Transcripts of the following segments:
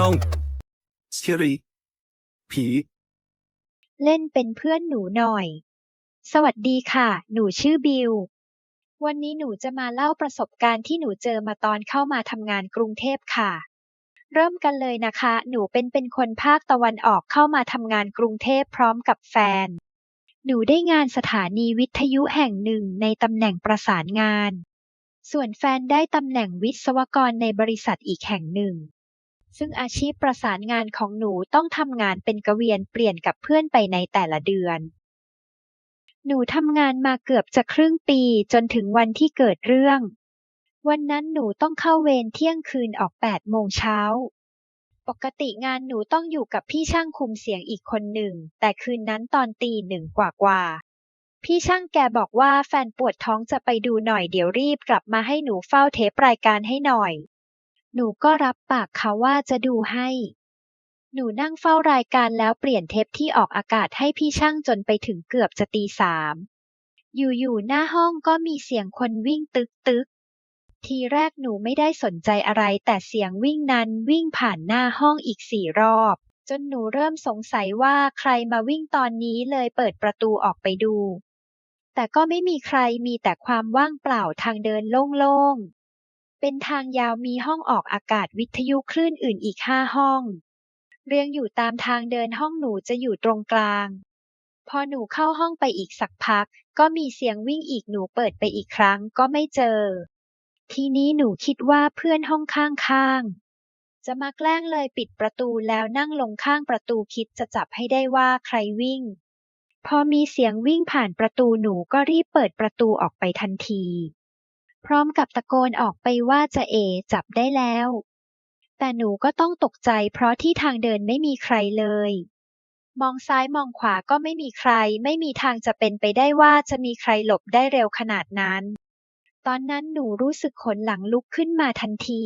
ช่องเชีรีผี เล่นเป็นเพื่อนหนูหน่อย สวัสดีค่ะ หนูชื่อบิว วันนี้หนูจะมาเล่าประสบการณ์ที่หนูเจอมาตอนเข้ามาทำงานกรุงเทพค่ะ เริ่มกันเลยนะคะ หนูเป็นเป็นคนภาคตะวันออกเข้ามาทำงานกรุงเทพพร้อมกับแฟน หนูได้งานสถานีวิทยุแห่งหนึ่งในตำแหน่งประสานงาน ส่วนแฟนได้ตำแหน่งวิศวกรในบริษัทอีกแห่งหนึ่ง ซึ่งอาชีพประสานงานของหนูต้องทำงานเป็นกะเวียนเปลี่ยนกับเพื่อนไปในแต่ละเดือน หนูทำงานมาเกือบจะครึ่งปีจนถึงวันที่เกิดเรื่อง วันนั้นหนูต้องเข้าเวรเที่ยงคืนออก8โมงเช้า ปกติงานหนูต้องอยู่กับพี่ช่างคุมเสียงอีกคนหนึ่ง แต่คืนนั้นตอนตีหนึ่งกว่ากว่าๆพี่ช่างแกบอกว่าแฟนปวดท้องจะไปดูหน่อยเดี๋ยวรีบกลับมาให้หนูเฝ้าเทปรายการให้หน่อย หนูก็รับปากเขาว่าจะดูให้ หนูนั่งเฝ้ารายการแล้วเปลี่ยนเทปที่ออกอากาศให้พี่ช่างจนไปถึงเกือบจะตีสาม อยู่ๆหน้าห้องก็มีเสียงคนวิ่งตึกตึกทีแรกหนูไม่ได้สนใจอะไรแต่เสียงวิ่งนั้นวิ่งผ่านหน้าห้องอีกสี่รอบ จนหนูเริ่มสงสัยว่าใครมาวิ่งตอนนี้เลยเปิดประตูออกไปดู แต่ก็ไม่มีใครมีแต่ความว่างเปล่าทางเดินโล่งๆ เป็นทางยาวมีห้องออกอากาศวิทยุคลื่นอื่นอีกห้าห้อง เรียงอยู่ตามทางเดินห้องหนูจะอยู่ตรงกลาง พอหนูเข้าห้องไปอีกสักพัก ก็มีเสียงวิ่งอีกหนูเปิดไปอีกครั้งก็ไม่เจอ ทีนี้หนูคิดว่าเพื่อนห้องข้างๆจะมาแกล้งเลยปิดประตูแล้วนั่งลงข้างประตูคิดจะจับให้ได้ว่าใครวิ่ง พอมีเสียงวิ่งผ่านประตูหนูก็รีบเปิดประตูออกไปทันที พร้อมกับตะโกนออกไปว่าจะเอจับได้แล้ว แต่หนูก็ต้องตกใจเพราะที่ทางเดินไม่มีใครเลย มองซ้ายมองขวาก็ไม่มีใคร ไม่มีทางจะเป็นไปได้ว่าจะมีใครหลบได้เร็วขนาดนั้น ตอนนั้นหนูรู้สึกขนหลังลุกขึ้นมาทันที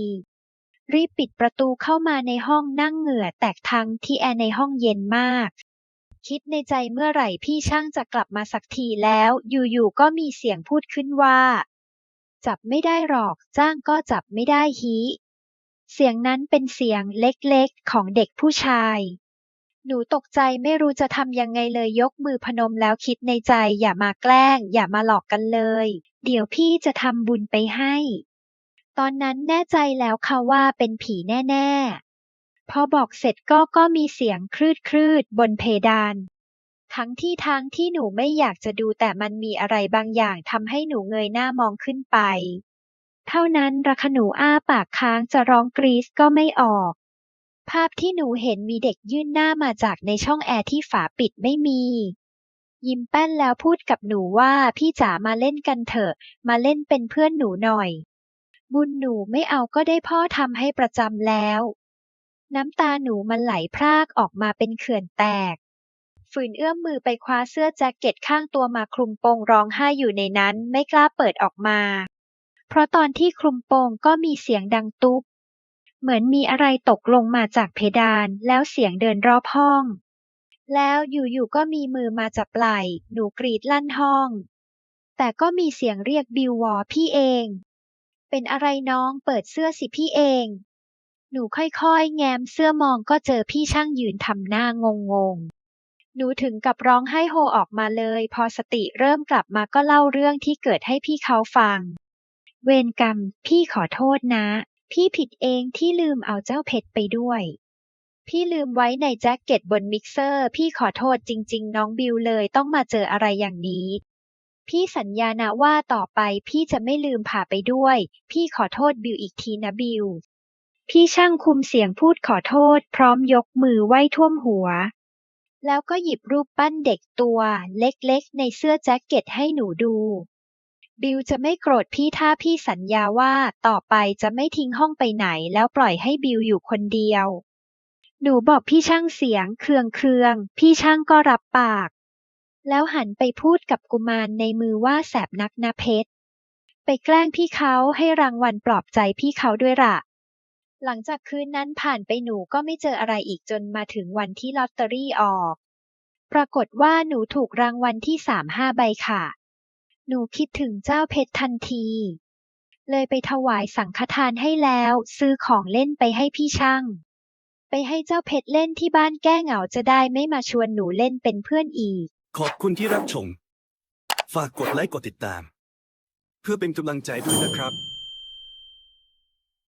รีบปิดประตูเข้ามาในห้องนั่งเหงื่อแตกทั้งที่แอร์ในห้องเย็นมากคิดในใจเมื่อไหร่พี่ช่างจะกลับมาสักทีแล้ว อยู่ๆก็มีเสียงพูดขึ้นว่า จับไม่ได้หรอก จ้างก็จับไม่ได้ฮีเสียงนั้นเป็นเสียงเล็กๆ ของเด็กผู้ชาย หนูตกใจไม่รู้จะทำยังไงเลยยกมือพนมแล้วคิดในใจอย่ามาแกล้ง อย่ามาหลอกกันเลย เดี๋ยวพี่จะทำบุญไปให้ ตอนนั้นแน่ใจแล้วค่ะว่าเป็นผีแน่ ๆ พอบอกเสร็จก็ก็มีเสียงคลืดคลืดบนเพดาน ทั้งที่ทางที่หนูไม่อยากจะดูแต่มันมีอะไรบางอย่างทำให้หนูเงยหน้ามองขึ้นไป เท่านั้นระคหนูอ้าปากค้างจะร้องกรีดก็ไม่ออก ภาพที่หนูเห็นมีเด็กยื่นหน้ามาจากในช่องแอร์ที่ฝาปิดไม่มี ยิ้มแป้นแล้วพูดกับหนูว่าพี่จ๋ามาเล่นกันเถอะ มาเล่นเป็นเพื่อนหนูหน่อย บุญหนูไม่เอาก็ได้พ่อทำให้ประจำแล้ว น้ำตาหนูมันไหลพรากออกมาเป็นเขื่อนแตก ฝืนเอื้อมมือไปคว้าเสื้อแจ็คเก็ตข้างตัวมาคลุมโปงร้องไห้อยู่ในนั้นไม่กล้าเปิดออกมา เพราะตอนที่คลุมโปงก็มีเสียงดังตุ๊บ เหมือนมีอะไรตกลงมาจากเพดานแล้วเสียงเดินรอบห้อง แล้วอยู่ๆก็มีมือมาจับไหล่หนูกรีดลั่นห้อง แต่ก็มีเสียงเรียกบิววอพี่เอง เป็นอะไรน้องเปิดเสื้อสิพี่เองหนูค่อยๆ แง้มเสื้อมองก็เจอพี่ช่างยืนทำหน้างงๆ หนูถึงกับร้องไห้โฮออกมาเลย พอสติเริ่มกลับมาก็เล่าเรื่องที่เกิดให้พี่เขาฟัง เวรกรรม พี่ขอโทษนะ พี่ผิดเองที่ลืมเอาเจ้าเพชรไปด้วย พี่ลืมไว้ในแจ็คเก็ตบนมิกเซอร์ พี่ขอโทษจริง ๆ น้องบิวเลยต้องมาเจออะไรอย่างนี้ พี่สัญญานะว่าต่อไปพี่จะไม่ลืมพาไปด้วย พี่ขอโทษบิวอีกทีนะบิวพี่ช่างคุมเสียงพูดขอโทษ พร้อมยกมือไหว้ท่วมหัว แล้วก็หยิบรูปปั้นเด็กตัวเล็กๆ ในเสื้อแจ็คเก็ตให้หนูดู บิวจะไม่โกรธพี่ถ้าพี่สัญญาว่าต่อไปจะไม่ทิ้งห้องไปไหนแล้วปล่อยให้บิวอยู่คนเดียว หนูบอกพี่ช่างเสียงเคืองเคืองๆพี่ช่างก็รับปาก แล้วหันไปพูดกับกุมารในมือว่าแสบนักนะเพชร ไปแกล้งพี่เขาให้รางวัลปลอบใจพี่เขาด้วยล่ะ หลังจากคืนนั้นผ่านไปหนูก็ไม่เจออะไรอีกจนมาถึงวันที่ลอตเตอรี่ออก ปรากฏว่าหนูถูกรางวัลที่สามห้าใบค่ะ หนูคิดถึงเจ้าเพชรทันที เลยไปถวายสังฆทานให้แล้ว ซื้อของเล่นไปให้พี่ช่าง ไปให้เจ้าเพชรเล่นที่บ้านแก้เหงาจะได้ไม่มาชวนหนูเล่นเป็นเพื่อนอีก ขอบคุณที่รับชม ฝากกดไลค์กดติดตาม เพื่อเป็นกำลังใจด้วยนะครับ